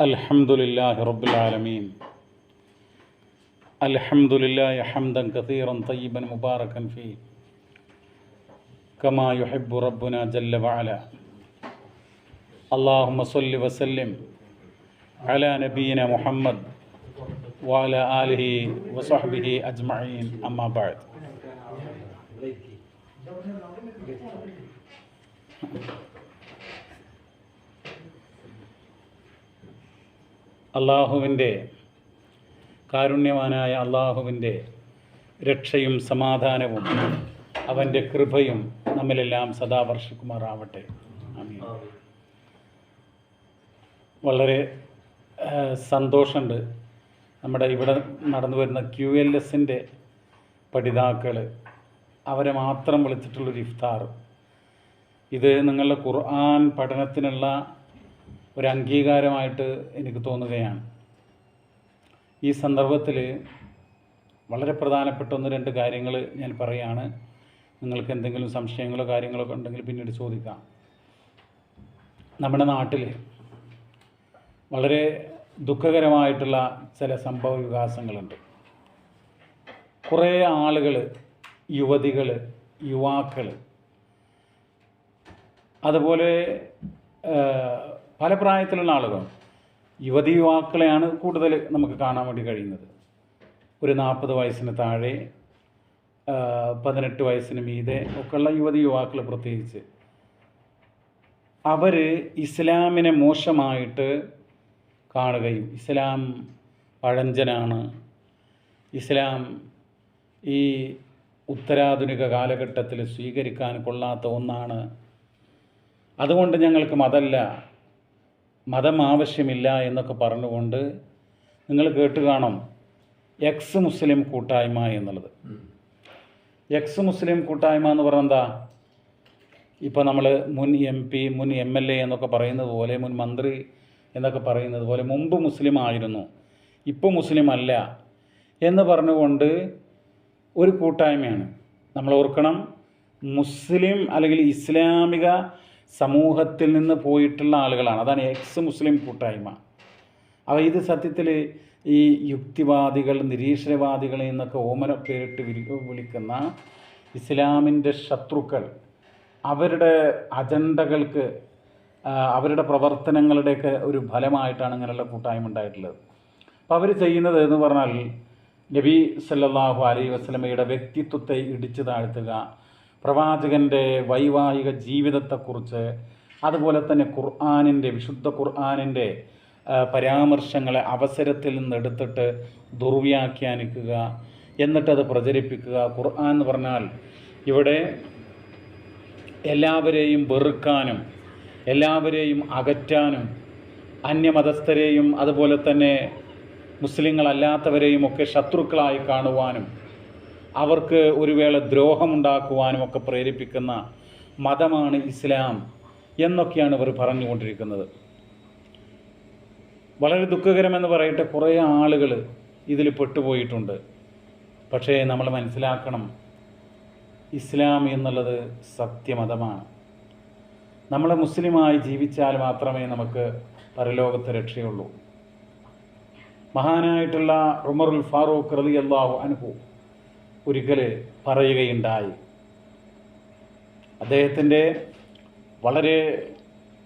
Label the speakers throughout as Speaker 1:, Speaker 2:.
Speaker 1: الحمد لله رب العالمين. الحمد لله حمدا كثيرا طيبا مباركا فيه. كما يحب ربنا جل وعلا. اللهم صل وسلم على نبينا محمد وعلى آله وصحبه أجمعين. أما بعد. അള്ളാഹുവിന്റെ കാരുണ്യവാനായ അള്ളാഹുവിന്റെ രക്ഷയും സമാധാനവും അവന്റെ കൃപയും നമ്മിലെല്ലാം സദാ വർഷിക്കുമാറാവട്ടെ. വളരെ സന്തോഷമുണ്ട് നമ്മുടെ ഇവിടെ നടന്നു വരുന്ന ക്യു എൽ എസിന്റെ പഠിതാക്കൾ അവരെ മാത്രം വിളിച്ചിട്ടുള്ളൊരു ഇഫ്താർ. ഇത് നിങ്ങളുടെ ഖുർആൻ പഠനത്തിനുള്ള ഒരു അംഗീകാരമായിട്ട് എനിക്ക് തോന്നുകയാണ്. ഈ സന്ദർഭത്തിൽ വളരെ പ്രധാനപ്പെട്ട ഒന്ന് രണ്ട് കാര്യങ്ങൾ ഞാൻ പറയുകയാണ് നിങ്ങൾക്ക് എന്തെങ്കിലും സംശയങ്ങളോ കാര്യങ്ങളോ ഉണ്ടെങ്കിൽ പിന്നീട് ചോദിക്കാം. നമ്മുടെ നാട്ടിൽ വളരെ ദുഃഖകരമായിട്ടുള്ള ചില സംഭവ വികാസങ്ങളുണ്ട്. കുറേ ആളുകൾ യുവതികൾ യുവാക്കൾ അതുപോലെ പല പ്രായത്തിലുള്ള ആളുകൾ യുവതി യുവാക്കളെയാണ് കൂടുതൽ നമുക്ക് കാണാൻ വേണ്ടി കഴിയുന്നത്. ഒരു നാൽപ്പത് വയസ്സിന് താഴെ പതിനെട്ട് വയസ്സിന് മീതെ ഒക്കെയുള്ള യുവതി യുവാക്കൾ പ്രത്യേകിച്ച്. അവർ ഇസ്ലാമിനെ മോശമായിട്ട് കാണുകയും ഇസ്ലാം പഴഞ്ചനാണ് ഇസ്ലാം ഈ ഉത്തരാധുനിക കാലഘട്ടത്തിൽ സ്വീകരിക്കാൻ കൊള്ളാത്ത ഒന്നാണ്. അതുകൊണ്ട് ഞങ്ങൾക്ക് മതമല്ല മതം ആവശ്യമില്ല എന്നൊക്കെ പറഞ്ഞുകൊണ്ട് നിങ്ങൾ കേട്ട് കാണും എക്സ് മുസ്ലിം കൂട്ടായ്മ എന്നുള്ളത്. എക്സ് മുസ്ലിം കൂട്ടായ്മ എന്ന് പറഞ്ഞാൽ എന്താ? ഇപ്പോൾ നമ്മൾ മുൻ എം പി മുൻ എം എൽ എ എന്നൊക്കെ പറയുന്നത് പോലെ മുൻ മന്ത്രി എന്നൊക്കെ പറയുന്നത് പോലെ മുമ്പ് മുസ്ലിം ആയിരുന്നു ഇപ്പോൾ മുസ്ലിം അല്ല എന്ന് പറഞ്ഞുകൊണ്ട് ഒരു കൂട്ടായ്മയാണ്. നമ്മൾ ഓർക്കണം മുസ്ലിം അല്ലെങ്കിൽ ഇസ്ലാമിക സമൂഹത്തിൽ നിന്ന് പോയിട്ടുള്ള ആളുകളാണ്. അതാണ് എക്സ് മുസ്ലിം കൂട്ടായ്മ. അപ്പോൾ ഇത് സത്യത്തിൽ ഈ യുക്തിവാദികൾ നിരീശ്വരവാദികൾ എന്നൊക്കെ ഓമന പേരിട്ട് വിളിക്കുന്ന ഇസ്ലാമിന്റെ ശത്രുക്കൾ അവരുടെ അജണ്ടകൾക്ക് അവരുടെ പ്രവർത്തനങ്ങളുടെയൊക്കെ ഒരു ഫലമായിട്ടാണ് ഇങ്ങനെയുള്ള കൂട്ടായ്മ ഉണ്ടായിട്ടുള്ളത്. അപ്പോൾ അവർ ചെയ്യുന്നത് എന്ന് പറഞ്ഞാൽ നബി സല്ലാഹു അലൈ വസ്ലമയുടെ വ്യക്തിത്വത്തെ ഇടിച്ചു താഴ്ത്തുക പ്രവാചകന്റെ വൈവാഹിക ജീവിതത്തെക്കുറിച്ച് അതുപോലെ തന്നെ ഖുർആാനിന്റെ വിശുദ്ധ ഖുർആാനിന്റെ പരാമർശങ്ങളെ അവസരത്തിൽ നിന്നെടുത്തിട്ട് ദുർവ്യാഖ്യാനിക്കുക എന്നിട്ടത് പ്രചരിപ്പിക്കുക. ഖുർആൻ എന്ന് പറഞ്ഞാൽ ഇവിടെ എല്ലാവരെയും വെറുക്കാനും എല്ലാവരെയും അകറ്റാനും അന്യമതസ്ഥരെയും അതുപോലെ തന്നെ മുസ്ലിങ്ങളല്ലാത്തവരെയും ഒക്കെ ശത്രുക്കളായി കാണുവാനും അവർക്ക് ഒരു വേള ദ്രോഹമുണ്ടാക്കുവാനും ഒക്കെ പ്രേരിപ്പിക്കുന്ന മതമാണ് ഇസ്ലാം എന്നൊക്കെയാണ് ഇവർ പറഞ്ഞുകൊണ്ടിരിക്കുന്നത്. വളരെ ദുഃഖകരമെന്ന് പറയട്ടെ കുറേ ആളുകൾ ഇതിൽ പെട്ടുപോയിട്ടുണ്ട്. പക്ഷേ നമ്മൾ മനസ്സിലാക്കണം ഇസ്ലാം എന്നുള്ളത് സത്യമതമാണ്. നമ്മൾ മുസ്ലിമായി ജീവിച്ചാൽ മാത്രമേ നമുക്ക് പരലോകത്ത് രക്ഷയുള്ളൂ. മഹാനായിട്ടുള്ള ഉമറുൽ ഫാറൂഖ് റലി അള്ളാഹു അനുഭവ ഒരിക്കൽ പറയുകയുണ്ടായി. അദ്ദേഹത്തിന്റെ വളരെ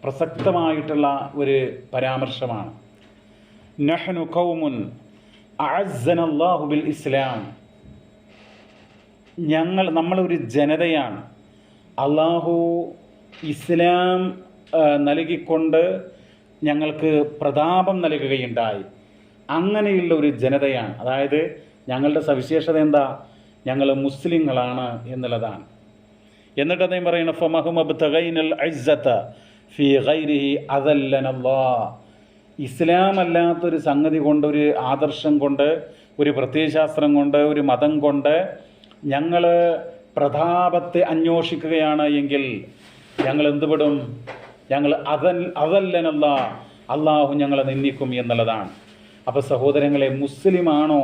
Speaker 1: പ്രസക്തമായിട്ടുള്ള ഒരു പരാമർശമാണ്. നഹ്നു കൗമുൻ ബിൽ ഇസ്ലാം. ഞങ്ങൾ നമ്മളൊരു ജനതയാണ്. അള്ളാഹു ഇസ്ലാം നൽകിക്കൊണ്ട് ഞങ്ങൾക്ക് പ്രതാപം നൽകുകയുണ്ടായി. അങ്ങനെയുള്ള ഒരു ജനതയാണ്. അതായത് ഞങ്ങളുടെ സവിശേഷത എന്താ? ഞങ്ങൾ മുസ്ലിങ്ങളാണ് എന്നുള്ളതാണ്. എന്നിട്ട് അദ്ദേഹം പറയുന്നത് ഫമഹുമബ് തകൈനൽ അജ്സത്ത ഫി ഗൈരിഹി അതല്ലനല്ലാ ഇസ്ലാം അല്ലാത്തൊരു സംഗതി കൊണ്ട് ഒരു ആദർശം കൊണ്ട് ഒരു പ്രത്യയശാസ്ത്രം കൊണ്ട് ഒരു മതം കൊണ്ട് ഞങ്ങൾ പ്രതാപത്തെ അന്വേഷിക്കുകയാണ് എങ്കിൽ ഞങ്ങൾ എന്തുപെടും ഞങ്ങൾ അതൽ അതല്ലനല്ല അള്ളാഹു ഞങ്ങളെ നിന്ദിക്കും എന്നുള്ളതാണ്. അപ്പോൾ സഹോദരങ്ങളെ മുസ്ലിമാണോ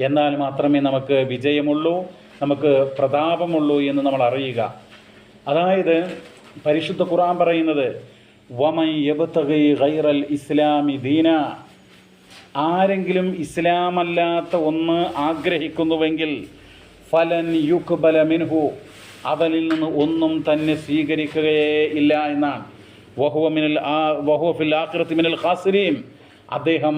Speaker 1: എന്നാൽ മാത്രമേ നമുക്ക് വിജയമുള്ളൂ നമുക്ക് പ്രതാപമുള്ളൂ എന്ന് നമ്മൾ അറിയുക. അതായത് പരിശുദ്ധ ഖുറാൻ പറയുന്നത് ഗൈറൽ ഇസ്ലാമി ദീന. ആരെങ്കിലും ഇസ്ലാമല്ലാത്ത ഒന്ന് ആഗ്രഹിക്കുന്നുവെങ്കിൽ ഫലൻ യുക്ബല മിൻഹു അവനിൽ നിന്ന് ഒന്നും തന്നെ സ്വീകരിക്കുകയേ ഇല്ല എന്നാണ്. വഹുവ മിനൽ ആ വഹുവ ഫിൽ ആഖിറത്തി മിനൽ ഖാസിരീൻ. അദ്ദേഹം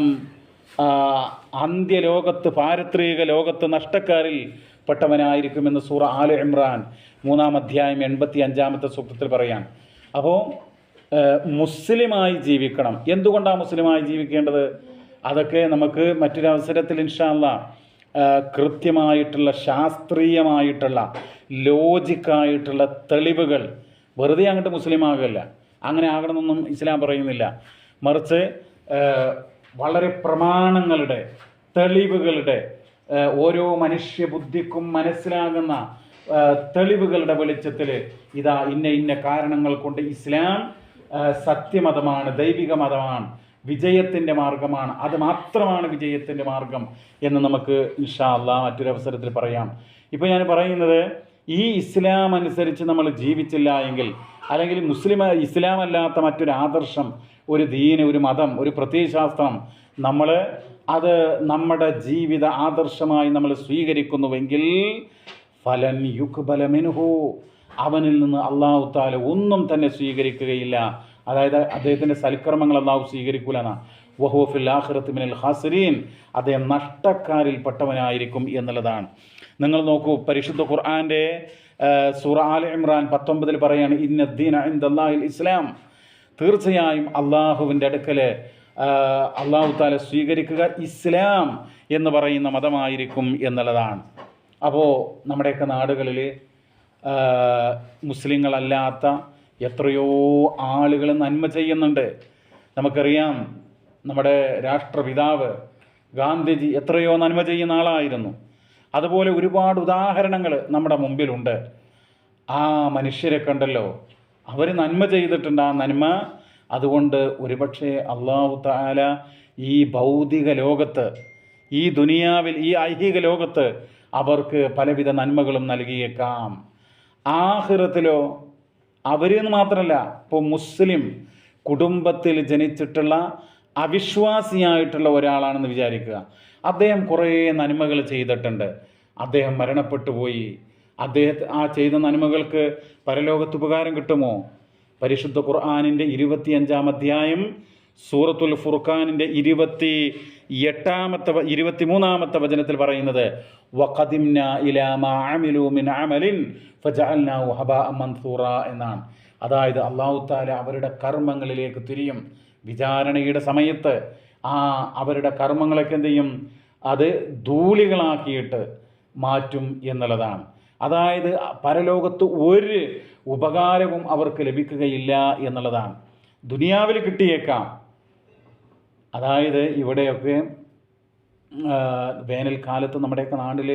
Speaker 1: അന്ത്യലോകത്ത് പാരത്രിക ലോകത്ത് നഷ്ടക്കാരിൽ പെട്ടവനായിരിക്കുമെന്ന് സൂറ ആല ഇമ്രാൻ മൂന്നാം അധ്യായം എൺപത്തി അഞ്ചാമത്തെ സൂക്തത്തിൽ പറയാം. അപ്പോൾ മുസ്ലിമായി ജീവിക്കണം. എന്തുകൊണ്ടാണ് മുസ്ലിമായി ജീവിക്കേണ്ടത്? അതൊക്കെ നമുക്ക് മറ്റൊരവസരത്തിൽ ഇൻഷാല്ല കൃത്യമായിട്ടുള്ള ശാസ്ത്രീയമായിട്ടുള്ള ലോജിക്കായിട്ടുള്ള തെളിവുകൾ വെറുതെ അങ്ങോട്ട് മുസ്ലിം ആകുകയല്ല അങ്ങനെ ആകണമെന്നൊന്നും ഇസ്ലാം പറയുന്നില്ല. മറിച്ച് വളരെ പ്രമാണങ്ങളുടെ തെളിവുകളുടെ ഓരോ മനുഷ്യ ബുദ്ധിക്കും മനസ്സിലാകുന്ന തെളിവുകളുടെ വെളിച്ചത്തിൽ ഇതാ ഇന്ന ഇന്ന കാരണങ്ങൾ കൊണ്ട് ഇസ്ലാം സത്യമതമാണ് ദൈവിക മതമാണ് വിജയത്തിന്റെ മാർഗമാണ് അത് മാത്രമാണ് വിജയത്തിന്റെ മാർഗം എന്ന് നമുക്ക് ഇൻഷാ അള്ളാ മറ്റൊരവസരത്തിൽ പറയാം. ഇപ്പോൾ ഞാൻ പറയുന്നത് ഈ ഇസ്ലാം അനുസരിച്ച് നമ്മൾ ജീവിച്ചില്ല എങ്കിൽ അല്ലെങ്കിൽ മുസ്ലിം ഇസ്ലാം അല്ലാത്ത മറ്റൊരു ആദർശം ഒരു ദീന് ഒരു മതം ഒരു പ്രത്യയശാസ്ത്രം നമ്മൾ അത് നമ്മുടെ ജീവിത ആദർശമായി നമ്മൾ സ്വീകരിക്കുന്നുവെങ്കിൽ ഫലൻ യുക്ബല മിൻഹു അവനിൽ നിന്ന് അള്ളാഹു താല ഒന്നും തന്നെ സ്വീകരിക്കുകയില്ല. അതായത് അദ്ദേഹത്തിന്റെ സൽക്കർമ്മങ്ങൾ അള്ളാഹു സ്വീകരിക്കൂല വഹുഫിൽ ആഹ്റത്ത് മിനൽ ഹാസരീൻ അദ്ദേഹം നഷ്ടക്കാരിൽപ്പെട്ടവനായിരിക്കും എന്നുള്ളതാണ്. നിങ്ങൾ നോക്കൂ പരിശുദ്ധ ഖുർആന്റെ സൂറ ആൽ ഇമ്രാൻ പത്തൊമ്പതിൽ പറയാണ് ഇന്നദ്ദീൻ അള്ളാഹിൽ ഇസ്ലാം. തീർച്ചയായും അള്ളാഹുവിന്റെ അടുക്കൽ അള്ളാഹു താല സ്വീകരിക്കുക ഇസ്ലാം എന്ന് പറയുന്ന മതമായിരിക്കും എന്നുള്ളതാണ്. അപ്പോൾ നമ്മുടെയൊക്കെ നാടുകളിൽ മുസ്ലിങ്ങളല്ലാത്ത എത്രയോ ആളുകൾ നന്മ ചെയ്യുന്നുണ്ട്. നമുക്കറിയാം നമ്മുടെ രാഷ്ട്രപിതാവ് ഗാന്ധിജി എത്രയോ നന്മ ചെയ്യുന്ന ആളായിരുന്നു. അതുപോലെ ഒരുപാട് ഉദാഹരണങ്ങൾ നമ്മുടെ മുമ്പിലുണ്ട്. ആ മനുഷ്യരെ കണ്ടല്ലോ. അവർ നന്മ ചെയ്തിട്ടുണ്ട് ആ നന്മ. അതുകൊണ്ട് ഒരുപക്ഷെ അള്ളാഹു താല ഈ ഭൗതിക ലോകത്ത് ഈ ദുനിയാവിൽ ഈ ഐഹിക ലോകത്ത് അവർക്ക് പലവിധ നന്മകളും നൽകിയേക്കാം. ആഹിറത്തിലോ അവരെന്ന് മാത്രമല്ല ഇപ്പോൾ മുസ്ലിം കുടുംബത്തിൽ ജനിച്ചിട്ടുള്ള അവിശ്വാസിയായിട്ടുള്ള ഒരാളാണെന്ന് വിചാരിക്കുക. അദ്ദേഹം കുറേ നന്മകൾ ചെയ്തിട്ടുണ്ട്. അദ്ദേഹം മരണപ്പെട്ടു പോയി അദ്ദേഹത്തെ ആ ചെയ്ത നന്മകൾക്ക് പരലോകത്ത് ഉപകാരം കിട്ടുമോ? പരിശുദ്ധ ഖുർആാനിന്റെ ഇരുപത്തിയഞ്ചാം അധ്യായം സൂറത്തുൽ ഫുർഖാനിന്റെ ഇരുപത്തി എട്ടാമത്തെ ഇരുപത്തി ഇരുപത്തിമൂന്നാമത്തെ വചനത്തിൽ പറയുന്നത് മിൻ ഫജഅൽനാഹു മൻസൂറ എന്നാണ്. അതായത് അള്ളാഹു താല അവരുടെ കർമ്മങ്ങളിലേക്ക് തിരിയും. വിചാരണയുടെ സമയത്ത് ആ അവരുടെ കർമ്മങ്ങളൊക്കെ എന്ത് ചെയ്യും അത് ധൂളികളാക്കിയിട്ട് മാറ്റും എന്നുള്ളതാണ്. അതായത് പരലോകത്ത് ഒരു ഉപകാരവും അവർക്ക് ലഭിക്കുകയില്ല എന്നുള്ളതാണ്. ദുനിയാവിൽ കിട്ടിയേക്കാം. അതായത് ഇവിടെയൊക്കെ വേനൽക്കാലത്ത് നമ്മുടെയൊക്കെ നാട്ടിൽ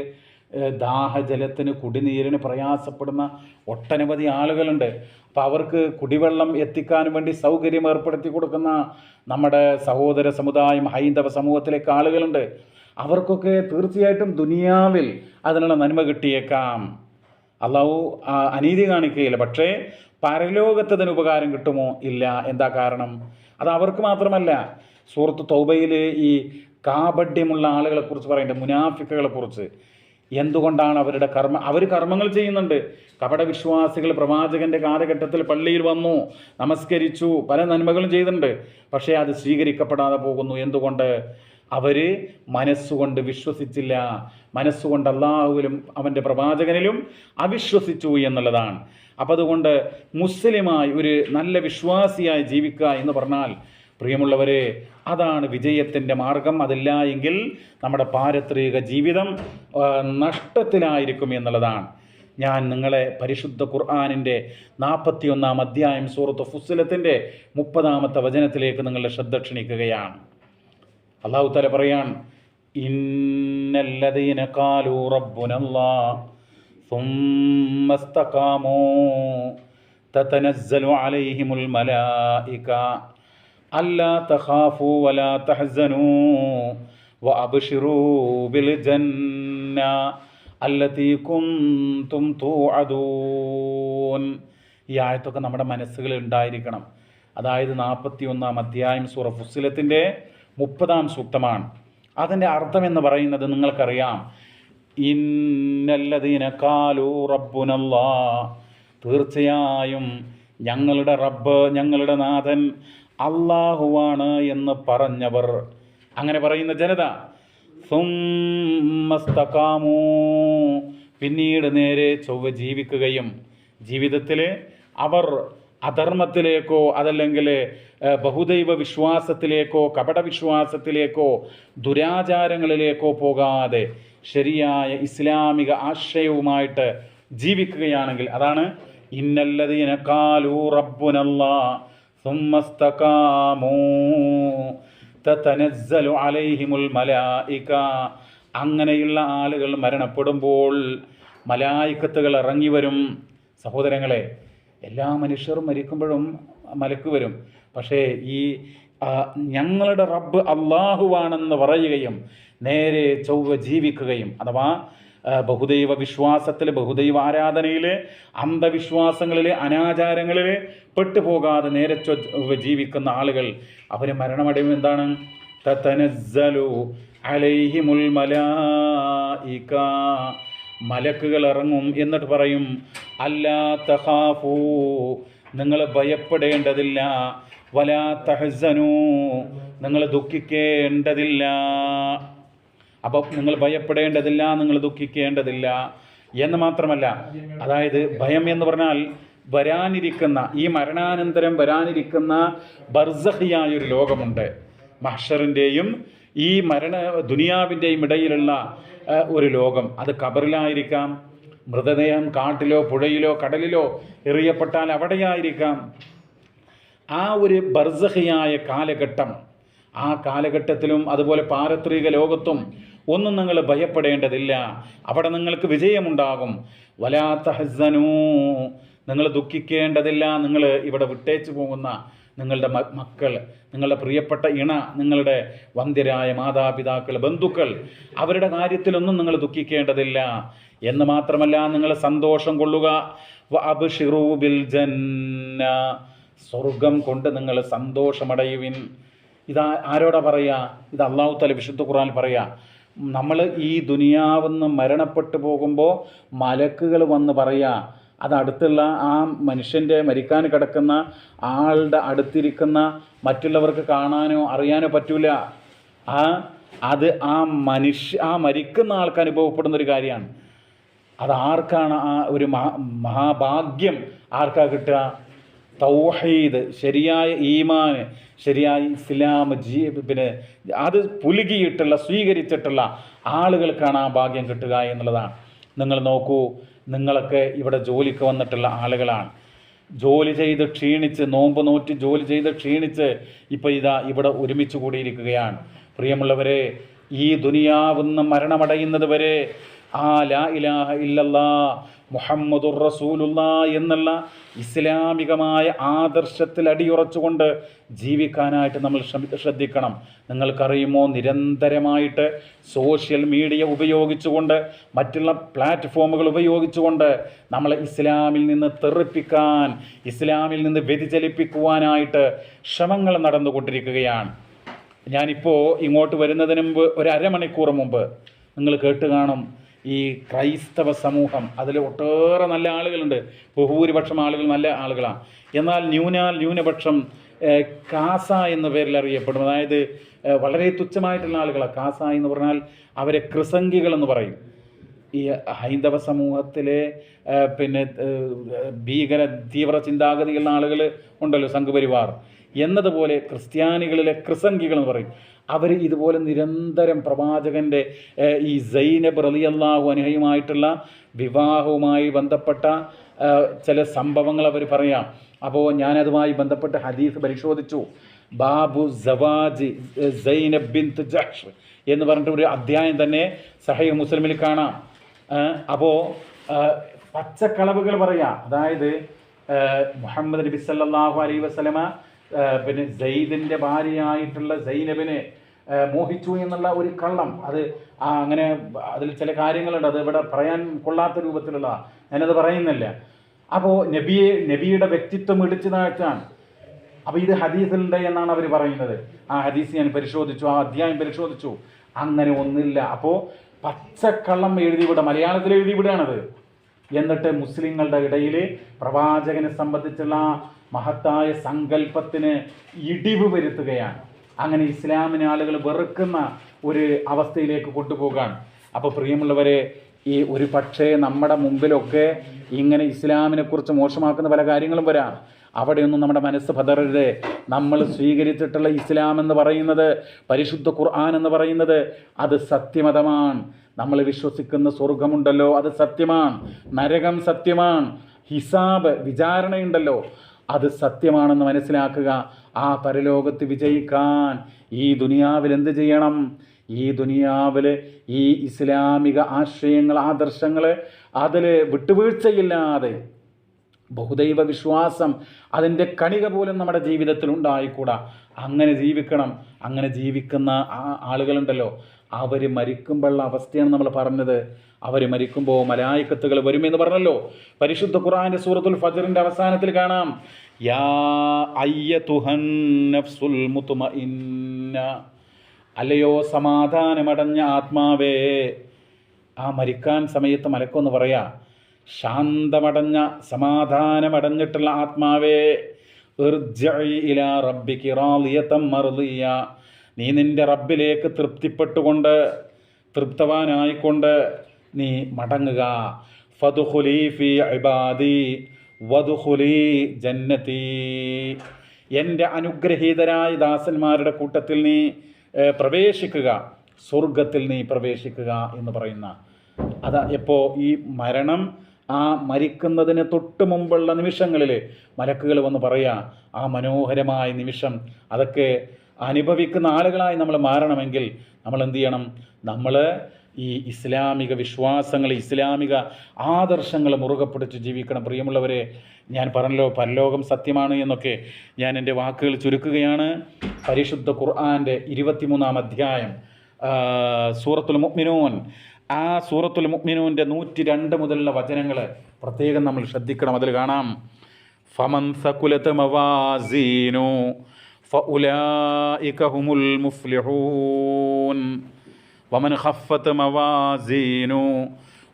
Speaker 1: ദാഹജലത്തിന് കുടിനീരിന് പ്രയാസപ്പെടുന്ന ഒട്ടനവധി ആളുകളുണ്ട്. അപ്പോൾ അവർക്ക് കുടിവെള്ളം എത്തിക്കാൻ വേണ്ടി സൗകര്യം ഏർപ്പെടുത്തി കൊടുക്കുന്ന നമ്മുടെ സഹോദര സമുദായം ഹൈന്ദവ സമൂഹത്തിലേക്ക് ആളുകളുണ്ട്. അവർക്കൊക്കെ തീർച്ചയായിട്ടും ദുനിയാവിൽ അതിനുള്ള നന്മ കിട്ടിയേക്കാം. അള്ളാഹു അനീതി കാണിക്കുകയില്ല. പക്ഷേ പരലോകത്ത് അതിന് ഉപകാരം കിട്ടുമോ? ഇല്ല. എന്താ കാരണം? അത് അവർക്ക് മാത്രമല്ല. സൂറത്ത് തൗബയിൽ ഈ കാപഡ്യമുള്ള ആളുകളെക്കുറിച്ച് പറയേണ്ടത് പറയുന്നുണ്ട്. മുനാഫിക്കുകളെ കുറിച്ച് എന്തുകൊണ്ടാണ് അവരുടെ കർമ്മ അവർ കർമ്മങ്ങൾ ചെയ്യുന്നുണ്ട്. കപട വിശ്വാസികൾ പ്രവാചകന്റെ കാലഘട്ടത്തിൽ പള്ളിയിൽ വന്നു നമസ്കരിച്ചു പല നന്മകളും ചെയ്തിട്ടുണ്ട്. പക്ഷേ അത് സ്വീകരിക്കപ്പെടാതെ പോകുന്നു. എന്തുകൊണ്ട്? അവർ മനസ്സുകൊണ്ട് വിശ്വസിച്ചില്ല. മനസ്സുകൊണ്ട് അള്ളാഹുവിലും അവന്റെ പ്രവാചകനിലും അവിശ്വസിച്ചു എന്നുള്ളതാണ്. അപ്പം അതുകൊണ്ട് മുസ്ലിമായി ഒരു നല്ല വിശ്വാസിയായി ജീവിക്കുക എന്ന് പറഞ്ഞാൽ പ്രിയമുള്ളവരെ അതാണ് വിജയത്തിൻ്റെ മാർഗം അതില്ല എങ്കിൽ നമ്മുടെ പാരത്രിക ജീവിതം ആ, നഷ്ടത്തിലായിരിക്കും എന്നുള്ളതാണ് ഞാൻ നിങ്ങളെ പരിശുദ്ധ ഖുർആാനിൻ്റെ നാൽപ്പത്തിയൊന്നാം അധ്യായം സൂറത്ത് ഫുസ്ലത്തിൻ്റെ മുപ്പതാമത്തെ വചനത്തിലേക്ക് നിങ്ങളുടെ ശ്രദ്ധ ക്ഷണിക്കുകയാണ് അള്ളാഹു തല പറയാൻ ഇന്നല്ലദീന കാലു റബ്ബുനല്ലാ ثم استقاموا تتنزل عليهم അല്ലാ തഖാഫു വലാ തഹ്സനൂ ബിൽ ജന്ന ഈ ആയത്തൊക്കെ നമ്മുടെ മനസ്സുകളിൽ ഉണ്ടായിരിക്കണം. അതായത് നാൽപ്പത്തി ഒന്നാം അധ്യായം സൂറ ഫുസിലത്തിന്റെ മുപ്പതാം സൂക്തമാണ്. അതിന്റെ അർത്ഥം എന്ന് പറയുന്നത് നിങ്ങൾക്കറിയാം. ഇന്നല്ലതീന കാലു റബ്ബുനല്ലാ തീർച്ചയായും ഞങ്ങളുടെ റബ്ബ് ഞങ്ങളുടെ നാഥൻ അള്ളാഹുവാണ് എന്ന് പറഞ്ഞവർ. അങ്ങനെ പറയുന്ന ജനത സുമസ്തകാമോ പിന്നീട് നേരെ ചൊവ്വ ജീവിക്കുകയും ജീവിതത്തിൽ അവർ അധർമ്മത്തിലേക്കോ അതല്ലെങ്കിൽ ബഹുദൈവ വിശ്വാസത്തിലേക്കോ കപട വിശ്വാസത്തിലേക്കോ ദുരാചാരങ്ങളിലേക്കോ പോകാതെ ശരിയായ ഇസ്ലാമിക ആശയവുമായിട്ട് ജീവിക്കുകയാണെങ്കിൽ അതാണ് ഇന്നല്ലതീന റബ്ബുനല്ലാ. സുമ്മസ്തകാമൂ തതനസ്സലു അലൈഹിമുൽ മലായിക അങ്ങനെയുള്ള ആളുകൾ മരണപ്പെടുമ്പോൾ മലായിക്കത്തുകൾ ഇറങ്ങി വരും. സഹോദരങ്ങളെ എല്ലാ മനുഷ്യരും മരിക്കുമ്പോഴും മലക്ക് വരും. പക്ഷേ ഈ ഞങ്ങളുടെ റബ്ബ് അള്ളാഹുവാണെന്ന് പറയുകയും നേരെ ചൊവ്വ ജീവിക്കുകയും അഥവാ ബഹുദൈവ വിശ്വാസത്തിൽ ബഹുദൈവ ആരാധനയിൽ അന്ധവിശ്വാസങ്ങളിൽ അനാചാരങ്ങളിൽ പെട്ടുപോകാതെ നേരെ ജീവിക്കുന്ന ആളുകൾ. അവർ മരണമടയും എന്താണ്? തനസ്സലു അലൈഹിമുൽ മലായിക. മലക്കുകൾ ഇറങ്ങും എന്നിട്ട് പറയും അല്ലാ തഹാഫൂ നിങ്ങൾ ഭയപ്പെടേണ്ടതില്ല. വലാ തഹസനു നിങ്ങൾ ദുഃഖിക്കേണ്ടതില്ല. അപ്പം നിങ്ങൾ ഭയപ്പെടേണ്ടതില്ല നിങ്ങൾ ദുഃഖിക്കേണ്ടതില്ല എന്ന് മാത്രമല്ല അതായത് ഭയം എന്ന് പറഞ്ഞാൽ വരാനിരിക്കുന്ന ഈ മരണാനന്തരം വരാനിരിക്കുന്ന ബർസഹിയായ ഒരു ലോകമുണ്ട്. മഹ്ഷറിന്റെയും ഈ മരണ ദുനിയാവിന്റെയും ഇടയിലുള്ള ഒരു ലോകം. അത് കബറിലായിരിക്കാം മൃതദേഹം കാട്ടിലോ പുഴയിലോ കടലിലോ എറിയപ്പെട്ടാൽ അവിടെയായിരിക്കാം. ആ ഒരു ബർസഹിയായ കാലഘട്ടം ആ കാലഘട്ടത്തിലും അതുപോലെ പാരത്രിക ലോകത്തും ഒന്നും നിങ്ങൾ ഭയപ്പെടേണ്ടതില്ല. അവിടെ നിങ്ങൾക്ക് വിജയമുണ്ടാകും. വലാത്ത ഹസനൂ നിങ്ങൾ ദുഃഖിക്കേണ്ടതില്ല. നിങ്ങൾ ഇവിടെ വിട്ടേച്ചു പോകുന്ന നിങ്ങളുടെ മക്കൾ നിങ്ങളുടെ പ്രിയപ്പെട്ട ഇണ നിങ്ങളുടെ വന്ധ്യരായ മാതാപിതാക്കൾ ബന്ധുക്കൾ അവരുടെ കാര്യത്തിലൊന്നും നിങ്ങൾ ദുഃഖിക്കേണ്ടതില്ല. എന്ന് മാത്രമല്ല നിങ്ങൾ സന്തോഷം കൊള്ളുക. അബ്ഷിറൂബിൽ ജന്ന സ്വർഗം കൊണ്ട് നിങ്ങൾ സന്തോഷമടയുവിൻ. ഇതാ ആരോടാ പറയുക ഇത് അള്ളാഹു തല വിശുദ്ധ ഖുറാൻ പറയുക നമ്മൾ ഈ ദുനിയാവെന്ന് മരണപ്പെട്ടു പോകുമ്പോൾ മലക്കുകൾ വന്ന് പറയുക അത് അടുത്തുള്ള ആ മനുഷ്യന്റെ മരിക്കാൻ കിടക്കുന്ന ആളുടെ അടുത്തിരിക്കുന്ന മറ്റുള്ളവർക്ക് കാണാനോ അറിയാനോ പറ്റൂല. ആ അത് ആ മനുഷ്യ ആ മരിക്കുന്ന ആൾക്ക് അനുഭവപ്പെടുന്ന ഒരു കാര്യമാണ്. അത് ആർക്കാണ് ആ ഒരു മഹാ മഹാഭാഗ്യം ആർക്കാ കിട്ടുക? തൗഹീദ് ശരിയായ ഈമാന് ശരിയായ ഇസ്ലാം ജീ പിന്നെ അത് പുലുകിയിട്ടുള്ള സ്വീകരിച്ചിട്ടുള്ള ആളുകൾക്കാണ് ആ ഭാഗ്യം കിട്ടുക എന്നുള്ളതാണ്. നിങ്ങൾ നോക്കൂ നിങ്ങളൊക്കെ ഇവിടെ ജോലിക്ക് വന്നിട്ടുള്ള ആളുകളാണ്. ജോലി ചെയ്ത് ക്ഷീണിച്ച് നോമ്പ് നോറ്റ് ജോലി ചെയ്ത് ക്ഷീണിച്ച് ഇപ്പോൾ ഇതാ ഇവിടെ ഒരുമിച്ച് കൂടിയിരിക്കുകയാണ്. പ്രിയമുള്ളവരെ ഈ ദുനിയാവുന്ന മരണമടയുന്നത് വരെ ആ ലാ ഇലാഹ ഇല്ലല്ലാ മുഹമ്മദുർ റസൂലുള്ള എന്നുള്ള ഇസ്ലാമികമായ ആദർശത്തിൽ അടിയുറച്ചുകൊണ്ട് ജീവിക്കാനായിട്ട് നമ്മൾ ശ്രദ്ധിക്കണം. നിങ്ങൾക്കറിയുമോ? നിരന്തരമായിട്ട് സോഷ്യൽ മീഡിയ ഉപയോഗിച്ചുകൊണ്ട് മറ്റുള്ള പ്ലാറ്റ്ഫോമുകൾ ഉപയോഗിച്ചുകൊണ്ട് നമ്മളെ ഇസ്ലാമിൽ നിന്ന് തെറിപ്പിക്കാൻ ഇസ്ലാമിൽ നിന്ന് വ്യതിചലിപ്പിക്കുവാനായിട്ട് ശ്രമങ്ങൾ നടന്നുകൊണ്ടിരിക്കുകയാണ്. ഞാനിപ്പോൾ ഇങ്ങോട്ട് വരുന്നതിന് മുമ്പ് ഒരു അരമണിക്കൂർ മുമ്പ് നിങ്ങൾ കേട്ട് കാണും. ഈ ക്രൈസ്തവ സമൂഹം അതിൽ ഒട്ടേറെ നല്ല ആളുകളുണ്ട്. ബഹുഭൂരിപക്ഷം ആളുകൾ നല്ല ആളുകളാണ്. എന്നാൽ ന്യൂനാൽ ന്യൂനപക്ഷം കാസ എന്ന പേരിൽ അറിയപ്പെടും. അതായത് വളരെ തുച്ഛമായിട്ടുള്ള ആളുകളാണ്. കാസ എന്ന് പറഞ്ഞാൽ അവരെ ക്രിസംഗികൾ എന്ന് പറയും. ഈ ഹൈന്ദവ സമൂഹത്തിലെ പിന്നെ ഭീകര തീവ്ര ചിന്താഗതിയുള്ള ആളുകൾ ഉണ്ടല്ലോ സംഘപരിവാർ. എന്നതുപോലെ ക്രിസ്ത്യാനികളിലെ ക്രിസംഗികൾ എന്ന് പറയും. അവർ ഇതുപോലെ നിരന്തരം പ്രവാചകന്റെ ഈ സൈനബ് റളിയല്ലാഹു അനുഹയുമായിട്ടുള്ള വിവാഹവുമായി ബന്ധപ്പെട്ട ചില സംഭവങ്ങൾ അവർ പറയാം. അപ്പോൾ ഞാനതുമായി ബന്ധപ്പെട്ട് ഹദീസ് പരിശോധിച്ചു. ബാബു സവാജി സൈനബ് ബിൻ ജഹ്ഷ് എന്ന് പറഞ്ഞിട്ട് ഒരു അധ്യായം തന്നെ സഹൈ മുസ്ലിമിൽ കാണാം. അപ്പോൾ പച്ചക്കളവുകൾ പറയാം. അതായത് മുഹമ്മദ് നബി സല്ലല്ലാഹു അലൈഹി വസല്ലമ ആ, പിന്നെ സെയ്ദിന്റെ ഭാര്യയായിട്ടുള്ള സൈനബിനെ മോഹിച്ചു എന്നുള്ള ഒരു കള്ളം. അത് അങ്ങനെ അതിൽ ചില കാര്യങ്ങളുണ്ട്. അത് ഇവിടെ പറയാൻ കൊള്ളാത്ത രൂപത്തിലുള്ള ഞാനത് പറയുന്നില്ല. അപ്പോൾ നബിയെ നബിയുടെ വ്യക്തിത്വം ഇടിച്ചു താഴ്ത്താൻ അപ്പോൾ ഇത് ഹദീസിലുണ്ട് എന്നാണ് അവർ പറയുന്നത്. ആ ഹദീസ് ഞാൻ പരിശോധിച്ചു ആ അധ്യായം പരിശോധിച്ചു. അങ്ങനെ ഒന്നില്ല. അപ്പോൾ പച്ചക്കള്ളം എഴുതിവിട മലയാളത്തിൽ എഴുതിവിടുകയാണത്. എന്നിട്ട് മുസ്ലിങ്ങളുടെ ഇടയിൽ പ്രവാചകനെ സംബന്ധിച്ചുള്ള മഹത്തായ സങ്കല്പത്തിന് ഇടിവ് വരുത്തുകയാണ്. അങ്ങനെ ഇസ്ലാമിനെ ആളുകൾ വെറുക്കുന്ന ഒരു അവസ്ഥയിലേക്ക് കൊണ്ടുപോകാണ്. അപ്പോൾ പ്രിയമുള്ളവരെ ഈ ഒരു പക്ഷേ നമ്മുടെ മുമ്പിലൊക്കെ ഇങ്ങനെ ഇസ്ലാമിനെ കുറിച്ച് മോശമാക്കുന്ന പല കാര്യങ്ങളും വരാം. അവിടെയൊന്നും നമ്മുടെ മനസ്സ് പതറരുത്. നമ്മൾ സ്വീകരിച്ചിട്ടുള്ള ഇസ്ലാം എന്ന് പറയുന്നത് പരിശുദ്ധ ഖുർആൻ എന്ന് പറയുന്നത് അത് സത്യമതമാണ്. നമ്മൾ വിശ്വസിക്കുന്ന സ്വർഗമുണ്ടല്ലോ അത് സത്യമാണ്. നരകം സത്യമാണ്. ഹിസാബ് വിചാരണയുണ്ടല്ലോ. അത് സത്യമാണെന്ന് മനസ്സിലാക്കുക. ആ പരലോകത്ത് വിജയിക്കാൻ ഈ ദുനിയാവിൽ എന്ത് ചെയ്യണം? ഈ ദുനിയാവിൽ ഈ ഇസ്ലാമിക ആശയങ്ങൾ ആദർശങ്ങൾ അതിൽ വിട്ടുവീഴ്ചയില്ലാതെ ബഹുദൈവ വിശ്വാസം അതിന്റെ കണിക പോലും നമ്മുടെ ജീവിതത്തിൽ ഉണ്ടായിക്കൂടാ. അങ്ങനെ ജീവിക്കണം. അങ്ങനെ ജീവിക്കുന്ന ആ ആളുകളുണ്ടല്ലോ. അവർ മരിക്കുമ്പോഴുള്ള അവസ്ഥയാണ് നമ്മൾ പറഞ്ഞത്. അവർ മരിക്കുമ്പോൾ മലായിക്കത്തുകൾ വരുമെന്ന് പറഞ്ഞല്ലോ. പരിശുദ്ധ ഖുറാന്റെ സൂറത്തുൽ ഫജറിന്റെ അവസാനത്തിൽ കാണാം. യാ നഫ്സുൽ അല്ലയോ സമാധാനമടഞ്ഞ ആത്മാവേ. ആ മരിക്കാൻ സമയത്ത് മലക്കൊന്ന് പറയാ ശാന്തമടഞ്ഞ സമാധാനമടഞ്ഞിട്ടുള്ള ആത്മാവേ. ഇലാ റബ്ബിക്ക് റാളിയതം മർദിയ നീ നിന്റെ റബ്ബിലേക്ക് തൃപ്തിപ്പെട്ടുകൊണ്ട് തൃപ്തവാനായിക്കൊണ്ട് നീ മടങ്ങുക. ഫതുഖുലി ഫി ഇബാദി വതുഖുലി ജന്നതി എന്റെ അനുഗ്രഹീതരായ ദാസന്മാരുടെ കൂട്ടത്തിൽ നീ പ്രവേശിക്കുക. സ്വർഗത്തിൽ നീ പ്രവേശിക്കുക എന്ന് പറയുന്ന. അതാ ഇപ്പോൾ ഈ മരണം ആ മരിക്കുന്നതിന് തൊട്ട് മുമ്പുള്ള നിമിഷങ്ങളിൽ മലക്കുകൾ വന്ന് പറയുക ആ മനോഹരമായ നിമിഷം അതൊക്കെ അനുഭവിക്കുന്ന ആളുകളായി നമ്മൾ മാറണമെങ്കിൽ നമ്മൾ എന്ത് ചെയ്യണം? നമ്മൾ ഈ ഇസ്ലാമിക വിശ്വാസങ്ങൾ ഇസ്ലാമിക ആദർശങ്ങൾ മുറുകെ പിടിച്ച് ജീവിക്കണം. പ്രിയമുള്ളവരെ ഞാൻ പറഞ്ഞല്ലോ പരലോകം സത്യമാണ് എന്നൊക്കെ ഞാൻ എന്റെ വാക്കുകൾ ചുരുക്കുകയാണ്. പരിശുദ്ധ ഖുർആാന്റെ ഇരുപത്തിമൂന്നാം അധ്യായം സൂറത്തുൽ മുഅ്മിനൂൻ. ആ സൂറത്തുൽ മുഅ്മിനൂന്റെ നൂറ്റി രണ്ട് മുതലുള്ള വചനങ്ങൾ പ്രത്യേകം നമ്മൾ ശ്രദ്ധിക്കണം. അതിൽ കാണാം. ഫമൻ സകുലത്ത് മവാസീനു فأولئك هم المفلحون ومن خفت موازينه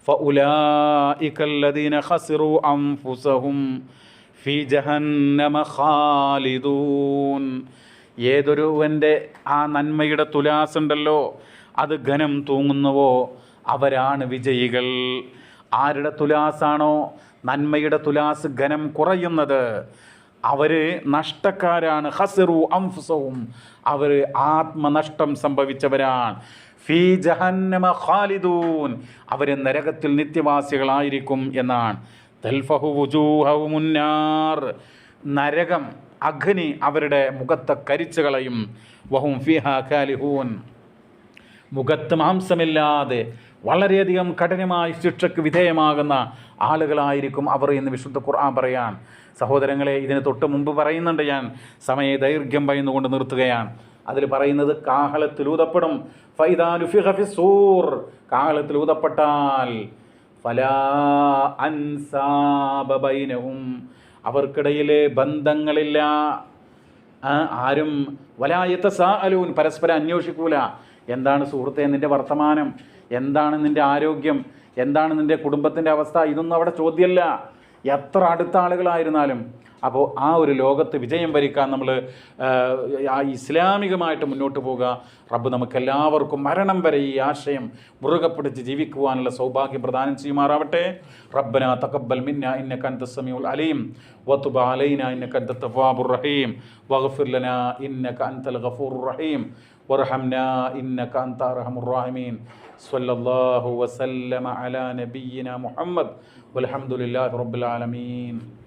Speaker 1: فأولئك الذين خسروا أنفسهم في جهنم خالدون ഏതൊരുവൻ്റെ ആ നന്മയുടെ തുലാസുണ്ടല്ലോ അത് ഘനം തൂങ്ങുന്നുവോ അവരാണ് വിജയികൾ ആരുടെ തുലാസാണോ നന്മയുടെ തുലാസ് ഘനം കുറയുന്നത് അവർ നഷ്ടക്കാരാണ്. ഹസറു അംഫുസവും അവർ ആത്മനഷ്ടം സംഭവിച്ചവരാണ്. ഫീ ജഹന്നമ ഖാലിദൂൻ. അവർ നരകത്തിൽ നിത്യവാസികളായിരിക്കും എന്നാണ്. തൽഫഹു നരകം അഗ്നി അവരുടെ മുഖത്തെ കരിച്ചു കളയും വഹും ഫിഹ ഖാലിഹൂൻ. മുഖത്ത് മാംസമില്ലാതെ വളരെയധികം കഠിനമായ ശിക്ഷയ്ക്ക് വിധേയമാകുന്ന ആളുകളായിരിക്കും അവർ എന്ന് വിശുദ്ധ ഖുർആൻ പറയാൻ. സഹോദരങ്ങളെ ഇതിന് തൊട്ട് മുമ്പ് പറയുന്നുണ്ട് ഞാൻ സമയ ദൈർഘ്യം പറയുന്നുകൊണ്ട് നിർത്തുകയാണ്. അതിൽ പറയുന്നത് കാഹളത്തിൽ ഊതപ്പെടും. ഫൈദാനുഫിഖ ഫിസ്സൂർ കാഹളത്തിൽ ഊതപ്പെട്ടാൽ ഫലാ അൻസാബൈനവും അവർക്കിടയിൽ ബന്ധങ്ങളില്ല. ആരും വലായത്ത സാലൂൻ പരസ്പരം അന്വേഷിക്കൂല. എന്താണ് സുഹൃത്തെ നിന്റെ വർത്തമാനം? എന്താണ് നിന്റെ ആരോഗ്യം? എന്താണ് നിന്റെ കുടുംബത്തിന്റെ അവസ്ഥ? ഇതൊന്നും അവിടെ ചോദ്യമല്ല. എത്ര അടുത്ത ആളുകളായിരുന്നാലും. അപ്പോൾ ആ ഒരു ലോകത്ത് വിജയം വരിക്കാൻ നമ്മൾ ആ ഇസ്ലാമികമായിട്ട് മുന്നോട്ട് പോകുക റബ്ബ് നമുക്കെല്ലാവർക്കും മരണം വരെ ഈ ആശയം മുറുകെ പിടിച്ച് ജീവിക്കുവാനുള്ള സൗഭാഗ്യം പ്രദാനം ചെയ്യുമാറാവട്ടെ. റബ്ബന തക്കബൽ മിന്ന ഇന്ന കന്ത സമീഉൽ അലീം. വത്തുബ അലൈന ഇന്ന കന്ത തവാബുർ റഹീം. വഗ്ഫിർ ലനാ ഇന്ന കന്തൽ ഗഫൂർ റഹീം. വർഹംന ഇന്ന കന്ത അർഹമുർ റഹീമീൻ. صلى الله وسلم على نبينا محمد والحمد لله رب العالمين.